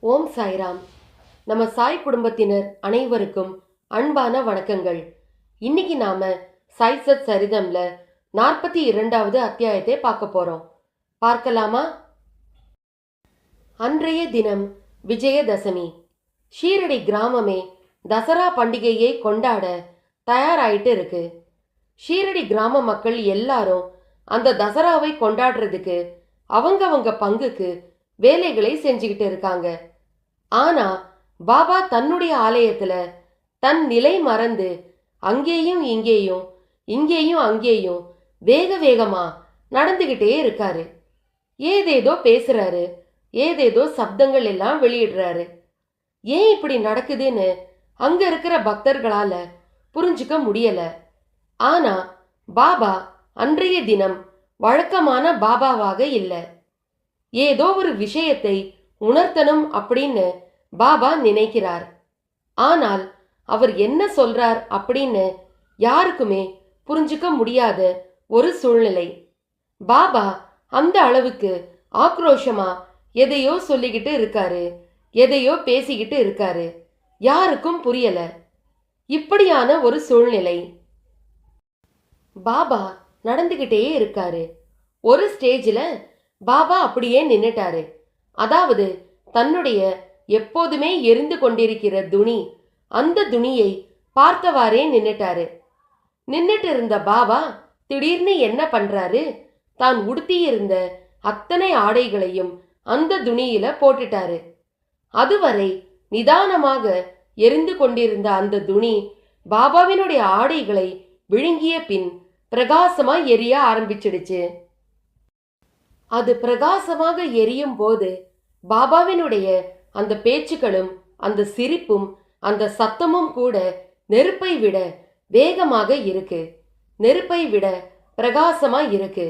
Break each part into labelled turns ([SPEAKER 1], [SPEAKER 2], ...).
[SPEAKER 1] ஓம் சாய்ராம். நம்ம சாய் குடும்பத்தினர் அனைவருக்கும் அன்பான வணக்கங்கள். இன்னைக்கு நாம சாய் சத் சரிதம்ல நாற்பத்தி இரண்டாவது அத்தியாயத்தை பார்க்க போறோம். பார்க்கலாமா? அன்றைய தினம் விஜயதசமி. ஷீரடி கிராமமே தசரா பண்டிகையை கொண்டாட தயாராயிட்டு இருக்கு. ஷீரடி கிராம மக்கள் எல்லாரும் அந்த தசராவை கொண்டாடுறதுக்கு அவங்கவங்க பங்குக்கு வேலைகளை செஞ்சுக்கிட்டு இருக்காங்க. ஆனா பாபா தன்னுடைய ஆலயத்துல தன் நிலை மறந்து அங்கேயும் இங்கேயும் இங்கேயும் அங்கேயும் வேக வேகமா நடந்துகிட்டே இருக்காரு. ஏதேதோ பேசுறாரு ஏதேதோ சப்தங்கள் எல்லாம் வெளியிடுறாரு. ஏன் இப்படி நடக்குதுன்னு அங்க இருக்கிற பக்தர்களால புரிஞ்சுக்க முடியல. ஆனா பாபா அன்றைய தினம் வழக்கமான பாபாவாக இல்லை. ஏதோ ஒரு விஷயத்தை உணர்த்தணும் அப்படின்னு பாபா நினைக்கிறார். ஆனால் அவர் என்ன சொல்றார் அப்படின்னு யாருக்குமே புரிஞ்சுக்க முடியாத ஒரு சூழ்நிலை. பாபா அந்த அளவுக்கு ஆக்ரோஷமா எதையோ சொல்லிக்கிட்டு இருக்காரு எதையோ பேசிக்கிட்டு இருக்காரு. யாருக்கும் புரியல. இப்படியான ஒரு சூழ்நிலை. பாபா நடந்துகிட்டே இருக்காரு. ஒரு ஸ்டேஜில் பாபா அப்படியே நின்னுட்டாரு. அதாவது தன்னுடைய எப்போதுமே எரிந்து கொண்டிருக்கிற துணி அந்த துணியை பார்த்தவாறே நின்னுட்டாரு. நின்னுட்டு இருந்த பாபா திடீர்னு என்ன பண்றாரு? தான் உடுத்தியிருந்த அத்தனை ஆடைகளையும் அந்த துணியில போட்டுட்டாரு. அதுவரை நிதானமாக எரிந்து கொண்டிருந்த அந்த துணி பாபாவினுடைய ஆடைகளை விழுங்கிய பின் பிரகாசமா எரிய ஆரம்பிச்சிடுச்சு. அது பிரகாசமாக எரியும் போது பாபாவினுடைய அந்த பேச்சுக்களும் அந்த சிரிப்பும் அந்த சத்தமும் கூட நெருப்பை விட வேகமாக இருக்கு. நெருப்பை விட பிரகாசமா இருக்கு.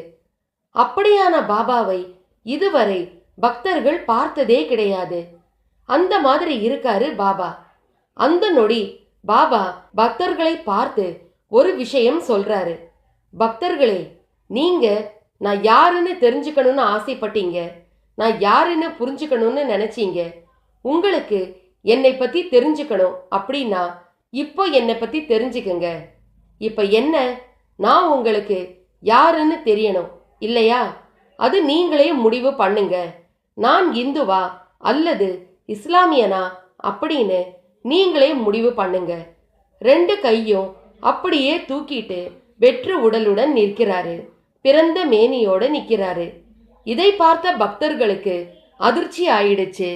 [SPEAKER 1] அப்படியான பாபாவை இதுவரை பக்தர்கள் பார்த்ததே கிடையாது. அந்த மாதிரி இருக்காரு பாபா. அந்த நொடி பாபா பக்தர்களை பார்த்து ஒரு விஷயம் சொல்றாரு. பக்தர்களே நீங்க நான் யாருன்னு தெரிஞ்சுக்கணும்னு ஆசைப்பட்டீங்க? நான் யாருன்னு புரிஞ்சுக்கணும்னு நினைச்சீங்க? உங்களுக்கு என்னை பத்தி தெரிஞ்சுக்கணும் அப்படின்னா இப்போ என்னை பத்தி தெரிஞ்சுக்கங்க. இப்போ என்ன? நான் உங்களுக்கு யாருன்னு தெரியணும் இல்லையா? அது நீங்களே முடிவு பண்ணுங்க. நான் இந்துவா அல்லது இஸ்லாமியனா அப்படின்னு நீங்களே முடிவு பண்ணுங்க. ரெண்டு கையும் அப்படியே தூக்கிட்டு வெற்று உடலுடன் நிற்கிறாரு. பிறந்த மேனியோட நிற்கிறாரு. இதை பார்த்த பக்தர்களுக்கு அதிர்ச்சி ஆயிடுச்சு.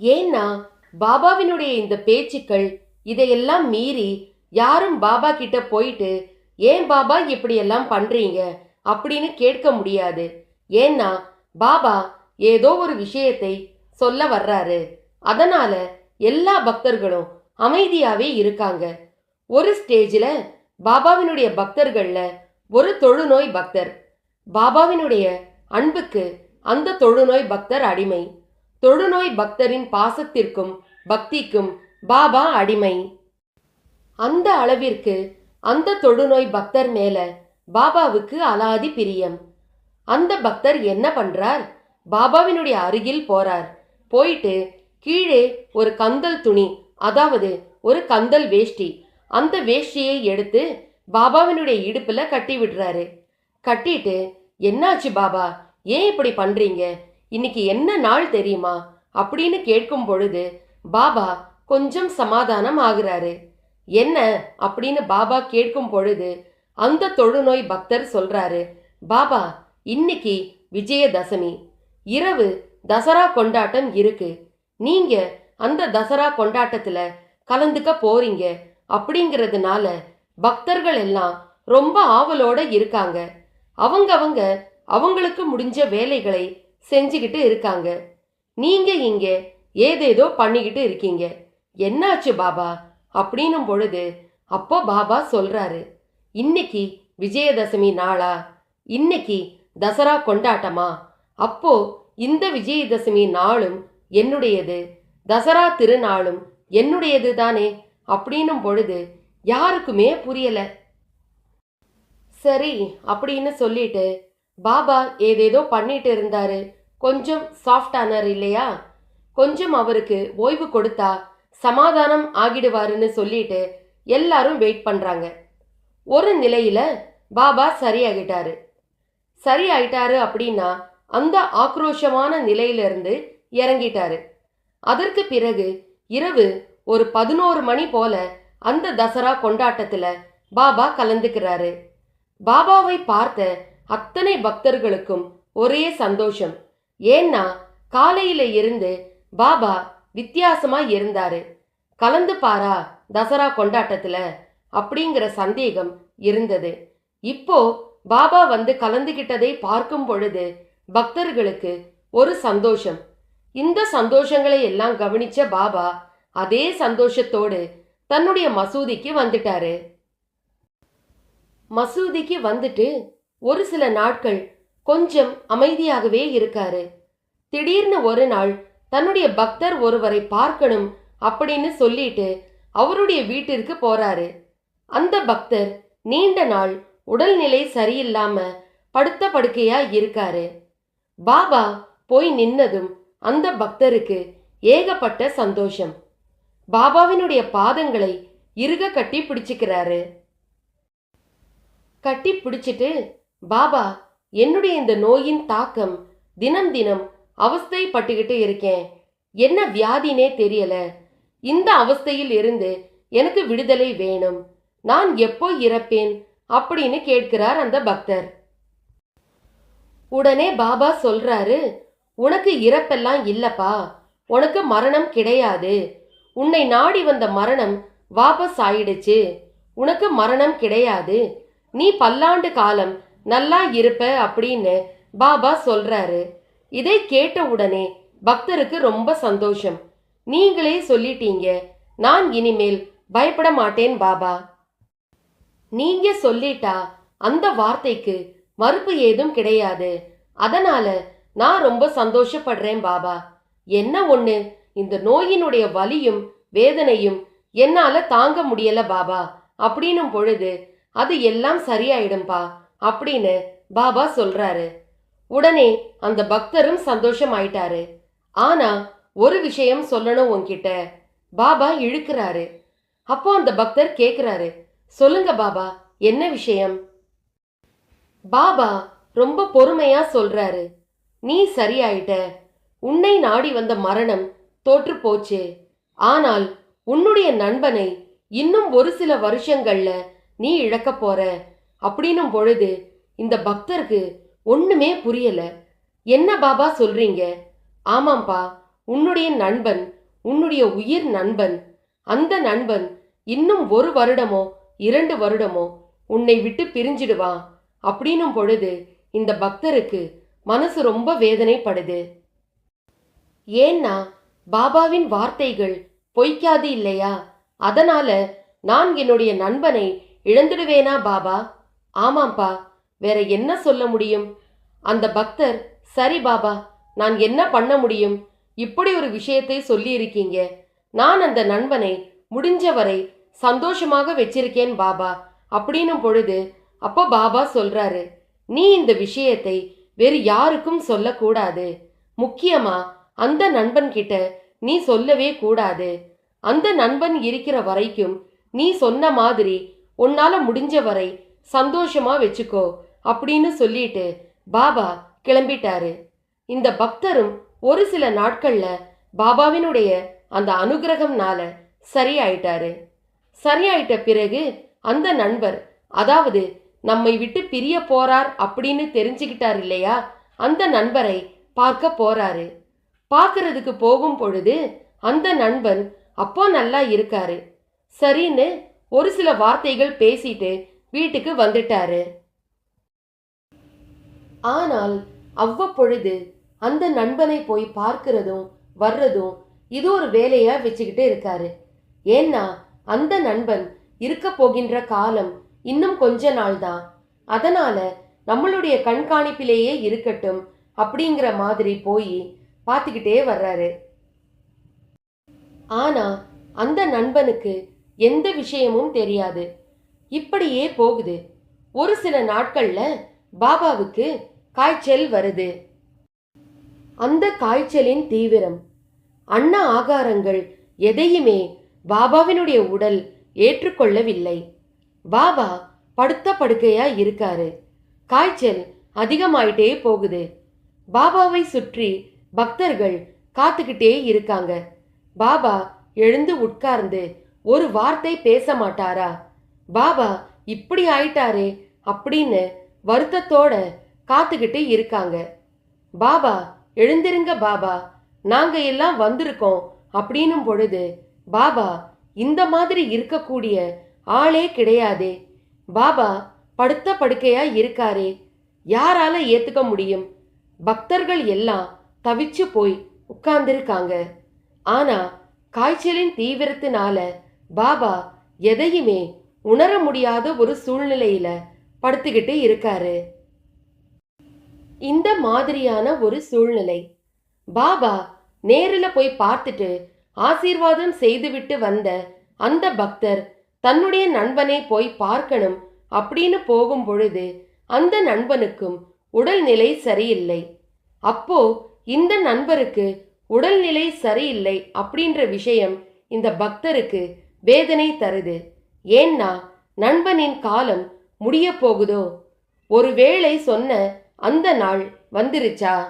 [SPEAKER 1] ஏன்னா பாபாவினுடைய இந்த பேச்சுக்கள் இதையெல்லாம் மீறி யாரும் பாபா கிட்ட போயிட்டு ஏன் பாபா இப்படியெல்லாம் பண்றீங்க? அப்படின்னு கேட்க முடியாது. ஏன்னா பாபா ஏதோ ஒரு விஷயத்தை சொல்ல வர்றாரு. அதனால எல்லா பக்தர்களும் அமைதியாவே இருக்காங்க. ஒரு ஸ்டேஜில் பாபாவினுடைய பக்தர்களில் ஒரு தொழுநோய் பக்தர். பாபாவினுடைய அன்புக்கு அந்த தொழுநோய் பக்தர் அடிமை. தொழுநோய் பக்தரின் பாசத்திற்கும் பக்திக்கும் பாபா அடிமை. அந்த அளவிற்கு அந்த தொழுநோய் பக்தர் மேல பாபாவுக்கு அலாதி பிரியம். அந்த பக்தர் என்ன பண்றார்? பாபாவினுடைய அருகில் போறார். போயிட்டு கீழே ஒரு கந்தல் துணி அதாவது ஒரு கந்தல் வேஷ்டி அந்த வேஷ்டியை எடுத்து பாபாவினுடைய இடுப்பில் கட்டி விடுறாரு. கட்டிட்டு என்னாச்சு பாபா? ஏன் இப்படி பண்றீங்க? இன்னைக்கு என்ன நாள் தெரியுமா? அப்படின்னு கேட்கும் பொழுது பாபா கொஞ்சம் சமாதானம் ஆகுறாரு. என்ன? அப்படின்னு பாபா கேட்கும் பொழுது அந்த தொழுநோய் பக்தர் சொல்றாரு பாபா இன்னைக்கு விஜயதசமி. இரவு தசரா கொண்டாட்டம் இருக்கு. நீங்க அந்த தசரா கொண்டாட்டத்துல கலந்துக்க போறீங்க அப்படிங்கிறதுனால பக்தர்கள் எல்லாம் ரொம்ப ஆவலோட இருக்காங்க. அவங்கவங்க அவங்களுக்கு முடிஞ்ச வேலைகளை செஞ்சுக்கிட்டு இருக்காங்க. நீங்க இங்க ஏதேதோ பண்ணிக்கிட்டு இருக்கீங்க. என்னாச்சு பாபா? அப்படின்னும் பொழுது அப்போ பாபா சொல்றாரு இன்னைக்கு விஜயதசமி நாளா? இன்னைக்கு தசரா கொண்டாட்டமா? அப்போ இந்த விஜயதசமி நாளும் என்னுடையது? தசரா திருநாளும் என்னுடையது தானே? அப்படின்னும் பொழுது யாருக்குமே புரியல. சரி அப்படின்னு சொல்லிட்டு பாபா ஏதேதோ பண்ணிட்டு இருந்தாரு. கொஞ்சம் சாஃப்ட் ஆனார் இல்லையா? கொஞ்சம் அவருக்கு ஓய்வு கொடுத்தா சமாதானம் ஆகிடுவாருன்னு சொல்லிட்டு எல்லாரும் வெயிட் பண்றாங்க. ஒரு நிலையில பாபா சரியாகிட்டாரு. சரியாயிட்டாரு அப்படின்னா அந்த ஆக்ரோஷமான நிலையிலிருந்து இறங்கிட்டாரு. அதற்கு பிறகு இரவு ஒரு பதினோரு மணி போல அந்த தசரா கொண்டாட்டத்தில் பாபா கலந்துக்கிறாரு. பாபாவை பார்த்த அத்தனை பக்தர்களுக்கும் ஒரே சந்தோஷம். ஏன்னா காலையில இருந்து பாபா வித்தியாசமா இருந்தாரு. கலந்து பாரா தசரா கொண்டாட்டத்துல அப்படிங்கிற சந்தேகம் இருந்தது. இப்போ பாபா வந்து கலந்துகிட்டதை பார்க்கும் பொழுது பக்தர்களுக்கு ஒரு சந்தோஷம். இந்த சந்தோஷங்களை எல்லாம் கவனிச்ச பாபா அதே சந்தோஷத்தோடு தன்னுடைய மசூதிக்கு வந்துட்டாரு. மசூதிக்கு வந்துட்டு ஒரு சில நாட்கள் கொஞ்சம் அமைதியாகவே இருக்காரு. திடீர்னு ஒரு நாள் தன்னுடைய பக்தர் ஒருவரை பார்க்கணும் அப்படின்னு சொல்லிட்டு அவருடைய வீட்டிற்கு போறாரு. அந்த பக்தர் நீண்ட நாள் உடல்நிலை சரியில்லாம படுத்த படுக்கையா இருக்காரு. பாபா போய் நின்னதும் அந்த பக்தருக்கு ஏகப்பட்ட சந்தோஷம். பாபாவினுடைய பாதங்களை இறுக கட்டி பிடிச்சிக்கிறாரு. கட்டி பிடிச்சிட்டு பாபா என்னுடைய இந்த நோயின் தாக்கம் தினம் தினம் அவஸ்தைப்பட்டுக்கிட்டு இருக்கேன். என்ன வியாதினே தெரியல. இந்த அவஸ்தையில் இருந்து எனக்கு விடுதலை வேணும். நான் எப்போ இறப்பேன்? அப்படின்னு கேட்கிறார் அந்த பக்தர். உடனே பாபா சொல்றாரு உனக்கு இறப்பெல்லாம் இல்லப்பா. உனக்கு மரணம் கிடையாது. உன்னை நாடி வந்த மரணம் வாபஸ் ஆயிடுச்சு. உனக்கு மரணம் கிடையாது. நீ பல்லாண்டு காலம் நல்லா இருப்ப அப்படின்னு பாபா சொல்றாரு. இதை கேட்ட உடனே பக்தருக்கு ரொம்ப சந்தோஷம். நீங்களே சொல்லிட்டீங்க. நான் இனிமேல் பயப்பட மாட்டேன் பாபா. நீங்க சொல்லிட்டா அந்த வார்த்தைக்கு மறுப்பு ஏதும் கிடையாது. அதனால நான் ரொம்ப சந்தோஷப்படுறேன் பாபா. என்ன ஒன்று இந்த நோயினுடைய வலியும் வேதனையும் என்னால தாங்க முடியல பாபா. அப்படின்னும் பொழுது அது எல்லாம் சரியாயிடும்பா அப்படின்னு பாபா சொல்றாரு. உடனே அந்த பக்தரும் சந்தோஷம் ஆயிட்டாரு ஆனா ஒரு விஷயம் சொல்லணும் உன்கிட்ட. பாபா இழுக்கிறாரு. அப்போ அந்த பக்தர் கேக்குறாரு. சொல்லுங்க பாபா என்ன விஷயம்? பாபா ரொம்ப பொறுமையா சொல்றாரு. நீ சரியாயிட்ட. உன்னை நாடி வந்த மரணம் தோற்று போச்சு. ஆனால் உன்னுடைய நண்பனை இன்னும் ஒரு சில வருஷங்கள்ல நீ இழக்க போற. அப்படின்னும் பொழுது இந்த பக்தருக்கு ஒண்ணுமே புரியல. என்ன பாபா சொல்றீங்க? ஆமாம்பா உன்னுடைய நண்பன் உன்னுடைய உயிர் நண்பன். அந்த நண்பன் இன்னும் ஒரு வருடமோ இரண்டு வருடமோ உன்னை விட்டு பிரிஞ்சிடுவான் அப்படின்னும் பொழுது இந்த பக்தருக்கு மனசு ரொம்ப வேதனைப்படுது. ஏன்னா பாபாவின் வார்த்தைகள் பொய்க்காது இல்லையா? அதனால நான் என்னுடைய நண்பனை இழந்துடுவேனா பாபா? ஆமாம்பா வேற என்ன சொல்ல முடியும்? அந்த பக்தர் சரி பாபா நான் என்ன பண்ண முடியும்? இப்படி ஒரு விஷயத்தை சொல்லியிருக்கீங்க. நான் அந்த நண்பனை முடிஞ்சவரை சந்தோஷமாக வச்சிருக்கேன் பாபா அப்படின்னும் பொழுது அப்போ பாபா சொல்றாரு நீ இந்த விஷயத்தை வேறு யாருக்கும் சொல்லக்கூடாது. முக்கியமா அந்த நண்பன்கிட்ட நீ சொல்லவே கூடாது. அந்த நண்பன் இருக்கிற வரைக்கும் நீ சொன்ன மாதிரி உன்னால முடிஞ்ச வரை சந்தோஷமா வச்சுக்கோ அப்படின்னு சொல்லிட்டு பாபா கிளம்பிட்டாரு. இந்த பக்தரும் ஒரு சில நாட்கள்ல பாபாவினுடைய அந்த அனுகிரகம்னால சரியாயிட்டாரு. சரியாயிட்ட பிறகு அந்த நண்பர் அதாவது நம்மை விட்டு பிரிய போறார் அப்படின்னு தெரிஞ்சுக்கிட்டார் இல்லையா? அந்த நண்பரை பார்க்க போறாரு. பார்க்கறதுக்கு போகும் பொழுது அந்த நண்பன் அப்போ நல்லா இருக்காரு. சரின்னு ஒரு சில வார்த்தைகள் பேசிட்டு வீட்டுக்கு வந்துட்டாரு. ஆனால் அவ்வப்பொழுது அந்த நண்பனை போய் பார்க்கிறதும் வர்றதும் இது ஒரு வேலையா வச்சுக்கிட்டு இருக்காரு. ஏன்னா அந்த நண்பன் இருக்க போகின்ற காலம் இன்னும் கொஞ்ச நாள் தான். அதனால நம்மளுடைய கண்காணிப்பிலேயே இருக்கட்டும் அப்படிங்கிற மாதிரி போய் பார்த்துக்கிட்டே வர்றாரு. ஆனா அந்த நண்பனுக்கு எந்த விஷயமும் தெரியாது. இப்படியே போகுது. ஒரு சில நாட்கள்ல பாபாவுக்கு காய்ச்சல் வருது. அந்த காய்ச்சலின் தீவிரம் அன்ன ஆகாரங்கள் எதையுமே பாபாவினுடைய உடல் ஏற்றுக்கொள்ளவில்லை. பாபா படுத்த படுக்கையா இருக்காரு. காய்ச்சல் அதிகமாயிட்டே போகுது. பாபாவை சுற்றி பக்தர்கள் காத்துக்கிட்டே இருக்காங்க. பாபா எழுந்து உட்கார்ந்து ஒரு வார்த்தை பேச மாட்டாரா? பாபா இப்படி ஆயிட்டாரே அப்படின்னு வருத்தத்தோட காத்துக்கிட்டு இருக்காங்க. பாபா எழுந்திருங்க பாபா நாங்க எல்லாம் வந்திருக்கோம் அப்படின்னும் பொழுது பாபா இந்த மாதிரி இருக்கக்கூடிய ஆளே கிடையாதே. பாபா படுத்த படுக்கையா இருக்காரே. யாரால ஏத்துக்க முடியும்? பக்தர்கள் எல்லாம் தவிச்சு போய் உட்கார்ந்திருக்காங்க. ஆனா காய்ச்சலின் தீவிரத்தினால பாபா எதையுமே உணர முடியாத ஒரு சூழ்நிலையில படுத்துக்கிட்டு இருக்காரு. இந்த மாதிரியான ஒரு சூழ்நிலை பாபா நேரில் போய் பார்த்துட்டு ஆசீர்வாதம் செய்துவிட்டு வந்த அந்த பக்தர் தன்னுடைய நண்பனை போய் பார்க்கணும் அப்படின்னு போகும் பொழுது அந்த நண்பனுக்கும் உடல்நிலை சரியில்லை. அப்போ இந்த நண்பருக்கு உடல்நிலை சரியில்லை அப்படின்ற விஷயம் இந்த பக்தருக்கு வேதனை தருது. ஏன்னா நண்பனின் காலம் முடிய போகுதோ? ஒருவேளை சொன்ன அந்த நாள் வந்துருச்சா?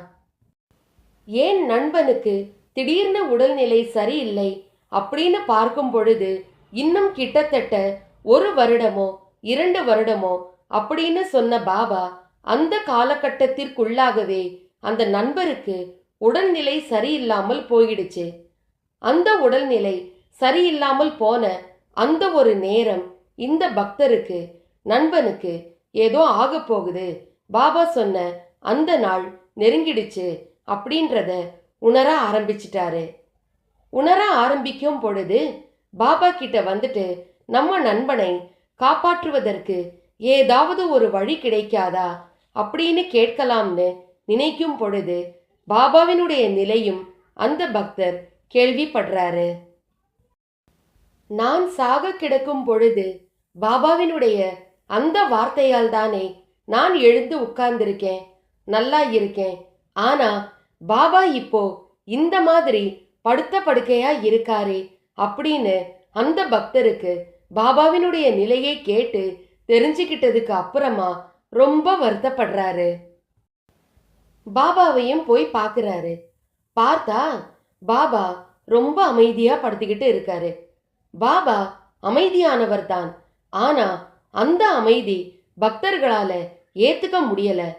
[SPEAKER 1] ஏன் நண்பனுக்கு திடீர்னு உடல்நிலை சரியில்லை அப்படின்னு பார்க்கும் பொழுது இன்னும் கிட்டத்தட்ட ஒரு வருடமோ இரண்டு வருடமோ அப்படின்னு சொன்ன பாபா அந்த காலகட்டத்திற்குள்ளாகவே அந்த நண்பருக்கு உடல்நிலை சரியில்லாமல் போயிடுச்சு. அந்த உடல்நிலை சரியில்லாமல் போன அந்த ஒரு நேரம் இந்த பக்தருக்கு நண்பனுக்கு ஏதோ ஆக போகுது. பாபா சொன்ன அந்த நாள் நெருங்கிடுச்சு அப்படின்றத உணர ஆரம்பிச்சிட்டாரு. உணர ஆரம்பிக்கும் பொழுது பாபா கிட்ட வந்துட்டு நம்ம நண்பனை காப்பாற்றுவதற்கு ஏதாவது ஒரு வழி கிடைக்காதா? அப்படின்னு கேட்கலாம்னு நினைக்கும் பொழுது பாபாவினுடைய நிலையும் அந்த பக்தர் கேள்விப்படுறாரு. நான் சாக கிடக்கும் பொழுது பாபாவினுடைய அந்த வார்த்தையால் தானே நான் எழுந்து உட்கார்ந்திருக்கேன் நல்லா இருக்கேன். ஆனா பாபா இப்போ இந்த மாதிரி படுத்த படுக்கையா இருக்காரே அப்படின்னு அந்த பக்தருக்கு பாபாவினுடைய நிலையை கேட்டு தெரிஞ்சுக்கிட்டதுக்கு அப்புறமா ரொம்ப வருத்தப்படுறாரு. பாபாவையும் போய் பார்க்கறாரு பார்த்தா பாபா ரொம்ப அமைதியாக படுத்துக்கிட்டு இருக்காரு. பாபா அமைதியானவர் தான். ஆனா அந்த அமைதி பக்தர்களால ஏத்துக்க முடியல.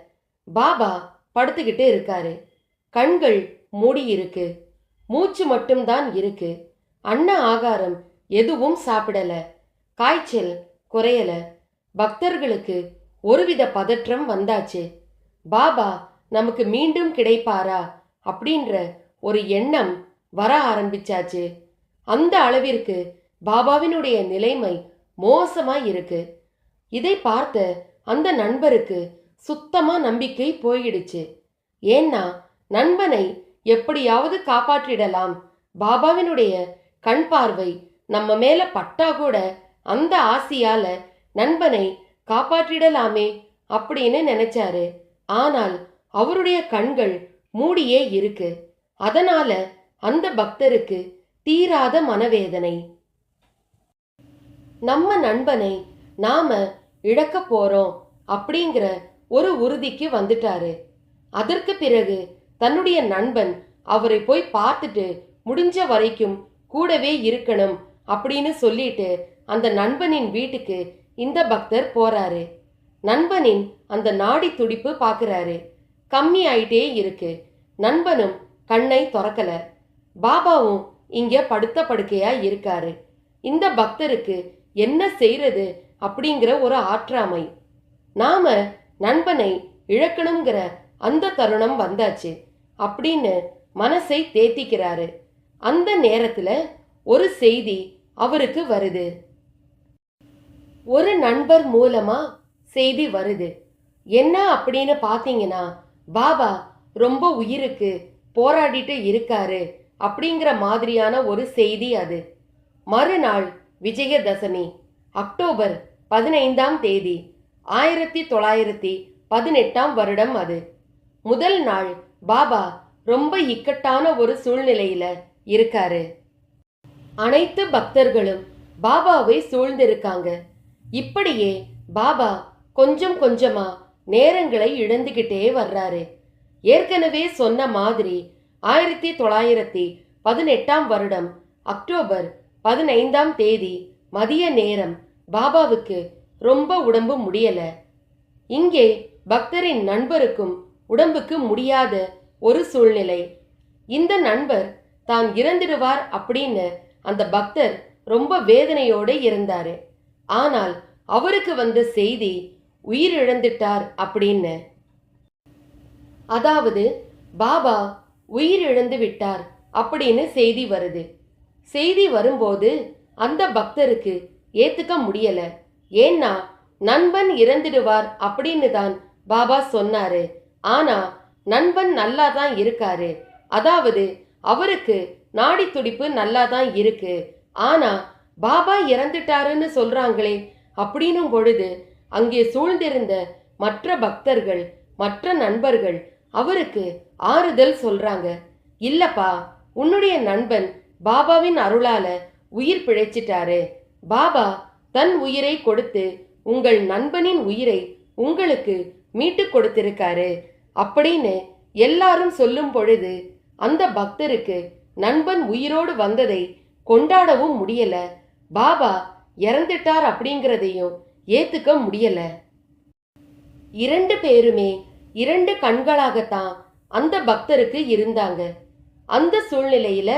[SPEAKER 1] பாபா படுத்துக்கிட்டு இருக்காரு. கண்கள் மூடி இருக்கு. மூச்சு மட்டும்தான் இருக்கு. அன்ன ஆகாரம் எதுவும் சாப்பிடல. காய்ச்சல் குறையல. பக்தர்களுக்கு ஒருவித பதற்றம் வந்தாச்சு. பாபா நமக்கு மீண்டும் கிடைப்பாரா? அப்படின்ற ஒரு எண்ணம் வர ஆரம்பிச்சாச்சு. அந்த அளவிற்கு பாபாவினுடைய நிலைமை மோசமா இருக்கு. இதை பார்த்த அந்த நண்பருக்கு சுத்தமா நம்பிக்கை போயிடுச்சு. ஏன்னா நண்பனை எப்படியாவது காப்பாற்றிடலாம். பாபாவினுடைய கண் பார்வை நம்ம மேல பட்டா கூட அந்த ஆசியால நண்பனை காப்பாற்றிடலாமே அப்படின்னு நினைச்சாரு. ஆனால் அவருடைய கண்கள் மூடியே இருக்கு. அதனால அந்த பக்தருக்கு தீராத மனவேதனை. நம்ம நண்பனை நாம இழக்க போறோம் அப்படிங்கிற ஒரு உறுதிக்கு வந்துட்டாரு. அதற்கு பிறகு தன்னுடைய நண்பன் அவரை போய் பார்த்துட்டு முடிஞ்ச வரைக்கும் கூடவே இருக்கணும் அப்படின்னு சொல்லிட்டு அந்த நண்பனின் வீட்டுக்கு இந்த பக்தர் போறாரு. நண்பனின் அந்த நாடி துடிப்பு பார்க்குறாரு கம்மி ஆயிட்டே இருக்கு. நண்பனும் கண்ணை திறக்கல. பாபாவும் இங்க படுத்த படுக்கையா இருக்காரு. இந்த பக்தருக்கு என்ன செய்யறது அப்படிங்கிற ஒரு ஆற்றாமை. நாம நண்பனை இழக்கணுங்கிற அந்த தருணம் வந்தாச்சு அப்படின்னு மனசை தேத்திக்கிறாரு. அந்த நேரத்துல ஒரு செய்தி அவருக்கு வருது. ஒரு நண்பர் மூலமா செய்தி வருது. என்ன அப்படின்னு பார்த்தீங்கன்னா பாபா ரொம்ப உயிருக்கு போராடிட்டு இருக்காரு அப்படிங்கிற மாதிரியான ஒரு செய்தி அது. மறுநாள் விஜயதசமி அக்டோபர் பதினைந்தாம் தேதி ஆயிரத்தி தொள்ளாயிரத்தி பதினெட்டாம் வருடம் அது. முதல் நாள் பாபா ரொம்ப இக்கட்டான ஒரு சூழ்நிலையில இருக்காரு. அனைத்து பக்தர்களும் பாபாவை சூழ்ந்திருக்காங்க. இப்படியே பாபா கொஞ்சம் கொஞ்சமா நேரங்களை இழந்துகிட்டே வர்றாரு. ஏற்கனவே சொன்ன மாதிரி ஆயிரத்தி தொள்ளாயிரத்தி பதினெட்டாம் வருடம் அக்டோபர் பதினைந்தாம் தேதி மதிய நேரம் பாபாவுக்கு ரொம்ப உடம்பு முடியல. இங்கே பக்தரின் நண்பருக்கும் உடம்புக்கு முடியாத ஒரு சூழ்நிலை. இந்த நண்பர் தான் இறந்துடுவார் அப்படின்னு அந்த பக்தர் ரொம்ப வேதனையோடு இருந்தாரு. ஆனால் அவருக்கு வந்த செய்தி உயிரிழந்துட்டார் அப்படின்னு. அதாவது பாபா உயிரிழந்து விட்டார் அப்படின்னு செய்தி வருது. செய்தி வரும்போது அந்த பக்தருக்கு ஏத்துக்க முடியல. ஏன்னா நண்பன் இறந்துடுவார் அப்படின்னு தான் பாபா சொன்னாரு. ஆனா நண்பன் நல்லா தான் இருக்காரு. அதாவது அவருக்கு நாடி துடிப்பு நல்லா தான் இருக்கு. ஆனா பாபா இறந்துட்டாருன்னு சொல்றாங்களே அப்படின்னும் பொழுது அங்கே சூழ்ந்திருந்த மற்ற பக்தர்கள் மற்ற நண்பர்கள் அவருக்கு ஆறுதல் சொல்றாங்க. இல்லப்பா உன்னுடைய நண்பன் பாபாவின் அருளால உயிர் பிழைச்சிட்டாரு. பாபா தன் உயிரை கொடுத்து உங்கள் நண்பனின் உயிரை உங்களுக்கு மீட்டு கொடுத்திருக்காரு. அப்படின்னு எல்லாரும் சொல்லும் பொழுது அந்த பக்தருக்கு நண்பன் உயிரோடு வந்ததை கொண்டாடவும் முடியல. பாபா இறந்துட்டார் அப்படிங்கிறதையும் ஏத்துக்க முடியல. இரண்டு பேருமே இரண்டு கண்களாகத்தான் அந்த பக்தருக்கு இருந்தாங்க. அந்த சூழ்நிலையில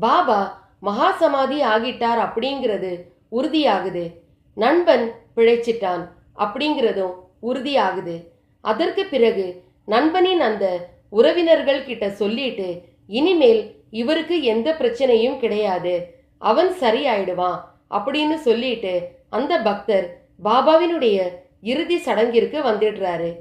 [SPEAKER 1] பாபா மகா சமாதி ஆகிட்டார் அப்படிங்கிறது உறுதியாகுது. நண்பன் பிழைச்சிட்டான் அப்படிங்கிறதும் உறுதியாகுது. அதற்கு பிறகு நண்பனின் அந்த உறவினர்கள் கிட்ட சொல்லிட்டு இனிமேல் இவருக்கு எந்த பிரச்சனையும் கிடையாது. அவன் சரியாயிடுவான் அப்படின்னு சொல்லிட்டு அந்த பக்தர் பாபாவினுடைய இறுதி சடங்கிற்கு வந்துடுறாரு.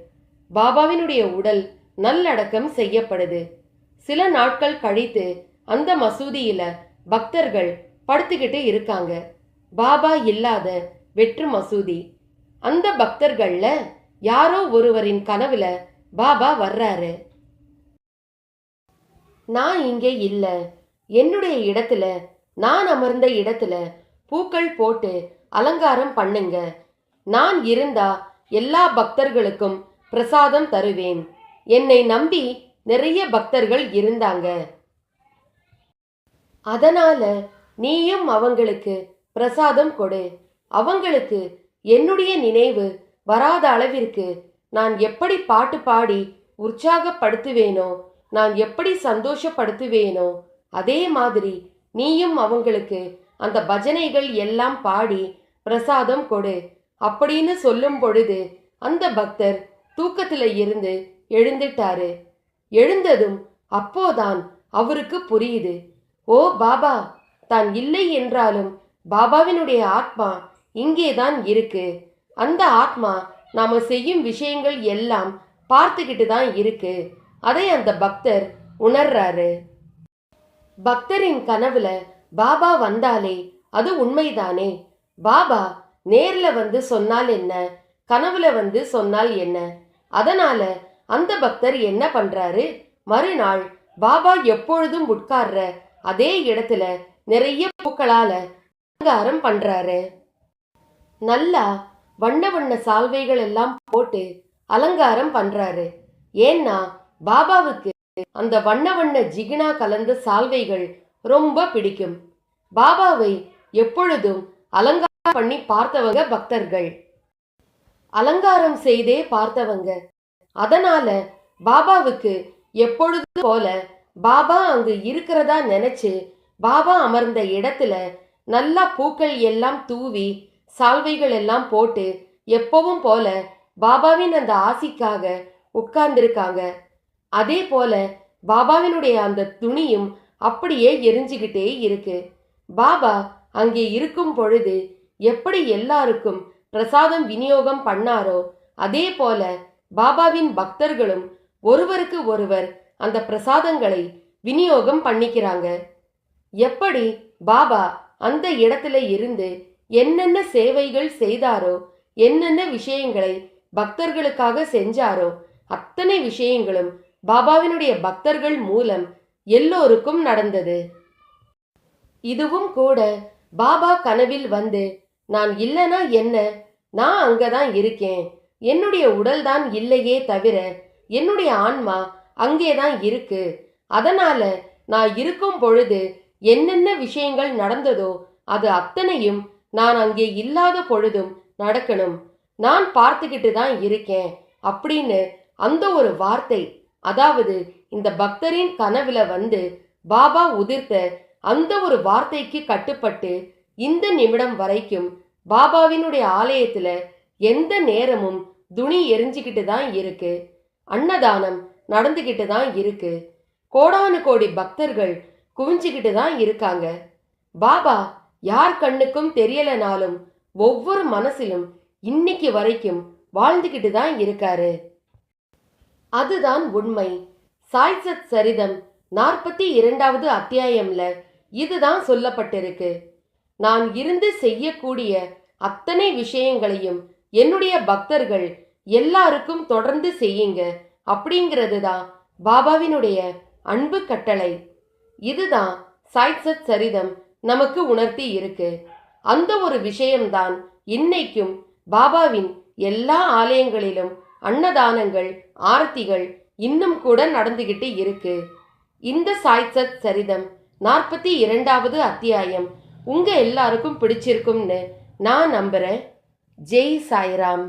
[SPEAKER 1] பாபாவினுடைய உடல் நல்லடக்கம் செய்யப்படுது. சில நாட்கள் கழித்து அந்த மசூதியில பக்தர்கள் படுத்துக்கிட்டு இருக்காங்க. பாபா இல்லாத வெற்று மசூதி. அந்த பக்தர்கள்ல யாரோ ஒருவரின் கனவுல பாபா வர்றாரு. நான் இங்கே இல்ல. என்னுடைய இடத்துல நான் அமர்ந்த இடத்துல பூக்கள் போட்டு அலங்காரம் பண்ணுங்க. நான் இருந்தா எல்லா பக்தர்களுக்கும் பிரசாதம் தருவேன். என்னை நம்பி நிறைய பக்தர்கள் இருந்தாங்க. அதனால நீயும் அவங்களுக்கு பிரசாதம் கொடு. அவங்களுக்கு என்னுடைய நினைவு வராத அளவிற்கு நான் எப்படி பாட்டு பாடி உற்சாகப்படுத்துவேனோ நான் எப்படி சந்தோஷப்படுத்துவேனோ அதே மாதிரி நீயும் அவங்களுக்கு அந்த பஜனைகள் எல்லாம் பாடி பிரசாதம் கொடு. அப்படின்னு சொல்லும் பொழுது அந்த பக்தர் தூக்கத்தில் இருந்து எழுந்துட்டாரு. எழுந்ததும் அப்போதான் அவருக்கு புரியுது. ஓ பாபா தான் இல்லை என்றாலும் பாபாவினுடைய ஆத்மா இங்கேதான் இருக்கு. அந்த ஆத்மா நாம செய்யும் விஷயங்கள் எல்லாம் பார்த்துக்கிட்டு தான் இருக்கு. அதை அந்த பக்தர் உணர்றாரு. பக்தரின் கனவுல பாபா வந்தாலே அது உண்மைதானே? பாபா நேர்ல வந்து சொன்னால் என்ன? கனவுல வந்து சொன்னால் என்ன? அதனால அந்த பக்தர் என்ன பண்றாரு? மறுநாள் பாபா எப்பொழுதும் உட்கார்ற அதே இடத்துல நிறைய பூக்களால அலங்காரம் பண்றாரு. நல்லா வண்ண வண்ண சால்வைகள் எல்லாம் போட்டு அலங்காரம் பண்றாரு. ஏன்னா பாபாவுக்கு அந்த வண்ண வண்ண ஜிகினா கலந்த சால்வைகள் ரொம்ப பிடிக்கும். பாபாவை எப்பொழுதும் அலங்காரம் பண்ணி பார்த்தவங்க பக்தர்கள். அலங்காரம் செய்தே பார்த்தவங்க. அதனால பாபாவுக்கு எப்பொழுது போல பாபா அங்கு இருக்கிறதா நினைச்சு பாபா அமர்ந்த இடத்துல நல்லா பூக்கள் எல்லாம் தூவி சால்வைகள் எல்லாம் போட்டு எப்பவும் போல பாபாவின் அந்த ஆசிக்காக உட்கார்ந்திருக்காங்க. அதே போல பாபாவினுடைய அந்த துணியும் அப்படியே எரிஞ்சுக்கிட்டே இருக்கு. பாபா அங்கே இருக்கும் பொழுது எப்படி எல்லாருக்கும் பிரசாதம் விநியோகம் பண்ணாரோ அதே போல பாபாவின் பக்தர்களும் ஒருவருக்கு ஒருவர் அந்த பிரசாதங்களை விநியோகம் பண்ணிக்கிறாங்க. எப்படி பாபா அந்த இடத்துல இருந்து என்னென்ன சேவைகள் செய்தாரோ என்னென்ன விஷயங்களை பக்தர்களுக்காக செஞ்சாரோ அத்தனை விஷயங்களும் பாபாவினுடைய பக்தர்கள் மூலம் எல்லோருக்கும் நடந்தது. இதுவும் கூட பாபா கனவில் வந்து நான் இல்லைனா என்ன? நான் அங்கே தான் இருக்கேன். என்னுடைய உடல் தான் இல்லையே தவிர என்னுடைய ஆன்மா அங்கே தான் இருக்கு. அதனால நான் இருக்கும் பொழுது என்னென்ன விஷயங்கள் நடந்ததோ அது அத்தனையும் நான் அங்கே இல்லாத பொழுதும் நடக்கணும். நான் பார்த்துக்கிட்டு தான் இருக்கேன். அப்படின்னு அந்த ஒரு வார்த்தை அதாவது இந்த பக்தரின் கனவுல வந்து பாபா உதிர்த்த அந்த ஒரு வார்த்தைக்கு கட்டுப்பட்டு இந்த நிமிடம் வரைக்கும் பாபாவினுடைய ஆலயத்துல எந்த நேரமும் துணி எரிஞ்சுக்கிட்டு தான் இருக்கு. அன்னதானம் நடந்துக்கிட்டு தான் இருக்கு. கோடானு கோடி பக்தர்கள் குவிஞ்சுக்கிட்டு தான் இருக்காங்க. பாபா யார் கண்ணுக்கும் தெரியலனாலும் ஒவ்வொரு மனசிலும் இன்னைக்கு வரைக்கும் வாழ்ந்துக்கிட்டு தான் இருக்காரு. அதுதான் உண்மை. சாய்சத் சரிதம் நாற்பத்தி இரண்டாவது அத்தியாயம்ல இதுதான் சொல்லப்பட்டிருக்கு. நான் இருந்து செய்யக்கூடிய அத்தனை விஷயங்களையும் என்னுடைய பக்தர்கள் எல்லாருக்கும் தொடர்ந்து செய்யுங்க. அப்படிங்கிறது தான் பாபாவினுடைய அன்பு கட்டளை. இதுதான் சாய்சத் சரிதம் நமக்கு உணர்த்தி இருக்கு. அந்த ஒரு விஷயம்தான் இன்னைக்கும் பாபாவின் எல்லா ஆலயங்களிலும் அன்னதானங்கள் ஆரத்திகள் இன்னும் கூட நடந்துகிட்டு இருக்கு. இந்த சாய்சத் சரிதம் நாற்பத்தி இரண்டாவது அத்தியாயம் உங்கள் எல்லாருக்கும் பிடிச்சிருக்கும்னு நான் நம்புகிறேன் ஜெய் சாய்ராம்.